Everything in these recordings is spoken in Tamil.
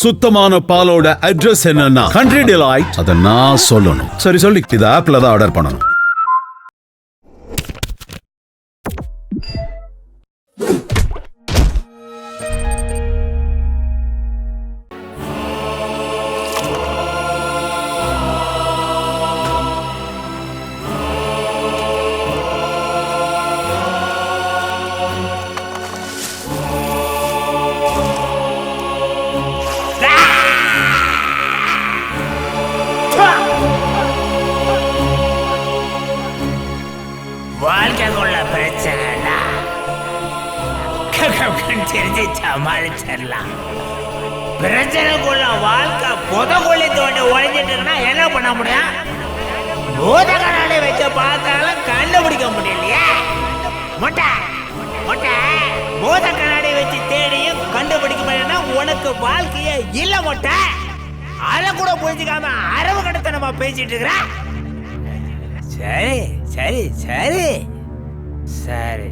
சுத்தமான பாலோட அட்ரஸ் என்னன்னா கண்ட்ரி டிலைட் அதை நான் சொல்லணும். சரி சொல்லி. இது ஆப்ல தான் ஆர்டர் பண்ணணும். தெரிஞ்சு சமாளிச்சிடலாம் பிரச்சனைக்குள்ள வாழ்க்கை புதக்குள்ளி தோண்டி உழைஞ்சிட்டு இருக்குன்னா என்ன பண்ண முடியும்? பூத கண்ணாடி வச்சு பார்த்தாலும் கண்டுபிடிக்க முடியலையே. மொட்டை மொட்டை பூத கண்ணாடி வச்சு தேடியும் கண்டுபிடிக்க முடியலன்னா உனக்கு வாழ்க்கையே இல்ல மொட்டை. அதை கூட புரிஞ்சுக்காம அரவு கடத்த நம்ம பேசிட்டு இருக்கிற? சரி சரி சரி. சரி.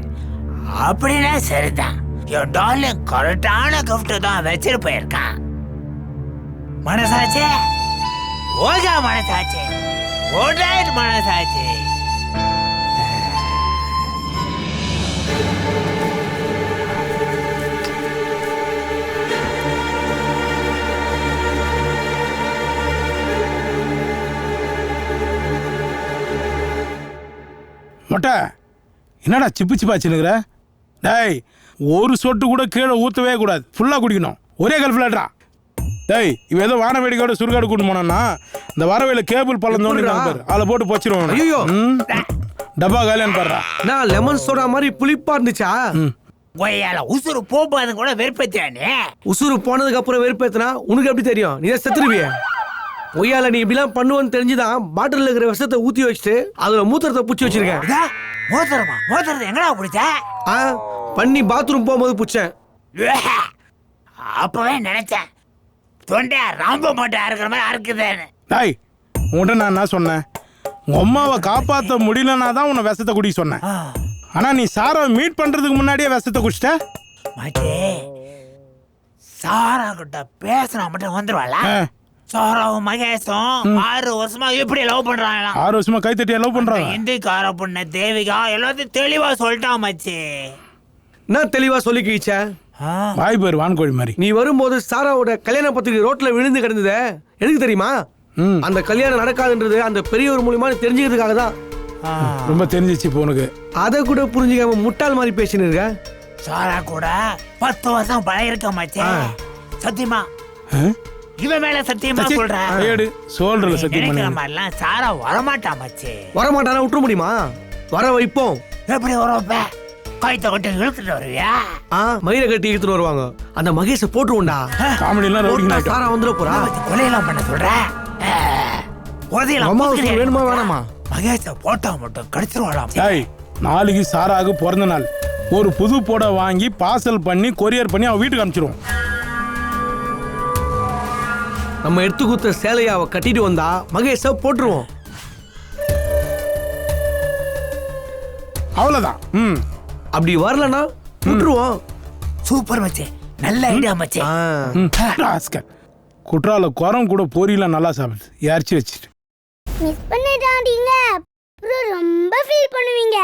அப்படின்னா சரிதான். என் டார்லிங் கரெக்டான கிஃப்ட் தான் வச்சிட்டு போயிருக்கான். மனசாச்சே? ஓஜா மனசாச்சே. ஓடாயிட் மனசாச்சே. மொட்டை என்னடா சிப்பு சிப்பாச்சுனுங்கிற டேய் ஒரு சொட்டு கூட கீழே ஊற்றவே கூடாது. ஃபுல்லாக குடிக்கணும். ஒரே கல்ஃபிலாட்ரா டேய் இவன் ஏதோ வான வேடிக்கையோட சுருகாடு கூட்டு போனான்னா இந்த வரவையில் கேபிள் பள்ளம் தோண்டி பாரு. அதில் போட்டு போச்சிருவான் ஐயையோ. டப்பா காலியான்னு பாடுறா. நான் லெமன் சோடா மாதிரி புளிப்பா இருந்துச்சா? ஒய்யால உசுறு போகாது கூட வெறுப்பேத்தானே உசுறு போனதுக்கு அப்புறம் வெறுப்பேத்துனா உனக்கு எப்படி தெரியும்? நீ செத்துருவிய. ஒய்யால நீ இப்படிலாம் பண்ணுவேன்னு தெரிஞ்சுதான் பாட்டில் இருக்கிற விஷத்தை ஊத்தி வச்சுட்டு அதுல மூத்திரத்தை பூச்சி வச்சிருக்கேன். மோதிரமா? மோதிரத்தை எங்கடா பிடிச்ச? ஆ? பண்ணி பாத்ரூம் போகும்போது புடிச்சேன். அப்பவே நினைச்சேன். தொண்டையா ராம்ப மாட்டா இருக்கிற மாதிரி அறுக்குதேன்னு. டேய் உன்கிட்ட நான் என்ன சொன்னேன்? உங்கள் அம்மாவை காப்பாற்ற முடியலன்னா தான் உன்னை விஷத்தை குடிக்க சொன்னேன். ஆனால் நீ சாரை மீட் பண்ணுறதுக்கு முன்னாடியே விஷத்தை குடிச்சிட்ட? மாட்டே சாரா கிட்ட பேசினா மட்டும் வந்துருவாள? ஆ. சாராவும் மகேஷும் ஆறு வருஷமா எப்படி லவ் பண்றாங்களாம். ஆறு வருஷமா கைத்தட்டி லவ் பண்ணுறாங்க இந்திக்கார பொண்ணு தேவிகா எல்லாத்தையும் தெளிவா சொல்லிட்டான் மச்சி. நான் தெளிவா சொல்லி கிழிச்சேன் ஆ, வாய் பேர் வான்கோழி மாதிரி. நீ வரும்போது சாராவோட கல்யாண பத்திரிக்கை ரோட்ல விழுந்து கிடந்தது எனக்கு தெரியுமா? ம். அந்த கல்யாணம் நடக்காதுன்றது அந்த பெரியவர் மூலியமா தெரிஞ்சுக்கிறதுக்காக தான். ரொம்ப தெரிஞ்சிச்சு இப்போ உனக்கு. அதை கூட புரிஞ்சுக்காம முட்டாள் மாதிரி பேசின்னு இருக்க? சாரா கூட பத்து வருஷம் பழகிருக்க மச்சி. சத்தியமா? இவன் மேல சத்தியமா சொல்றேன் சோல்றல சத்தியம் மாதிரிலாம் சாரா வரமாட்டா மச்சி. வரமாட்டானா? விட்டுற முடியுமா? வர வைப்போம். எப்படி வரப்ப கைத்த கொண்டு இழுத்துட்டு வருவியா? ஆ மயிரை கட்டி இழுத்துட்டு வருவாங்க. அந்த மகேஷ போட்டுருவோம்டா. காமெடிலாம் ரவுடிங் போட்டா ஆயிட்டோம் சாரா வந்துட போறா. கொலையெல்லாம் பண்ண சொல்ற? வேணுமா வேணாமா? மகேஷ போட்டா மட்டும் கடிச்சிருவாளாம். டேய் நாளைக்கு சாராகு பிறந்த நாள். ஒரு புது போட வாங்கி பார்சல் பண்ணி கொரியர் பண்ணி அவன் வீட்டுக்கு அனுப்பிச்சிருவோம். நம்ம எடுத்து கொடுத்த சேலையை அவ கட்டிட்டு வந்தா மகேஷ போட்டுருவோம். அவ்வளோதான் ம். அப்படி வரலனா விட்டுருவோம் சூப்பர் மச்சி. நல்ல ஐடியா மச்சி. ராஸ்கல். குற்றால குரம் கூட பொரியலாம் நல்லா சாப்பிடுது. இறச்சி வச்சுட்டு. மிஸ் பண்ணிட்டாதீங்க அப்புறம் ரொம்ப ஃபீல் பண்ணுவீங்க.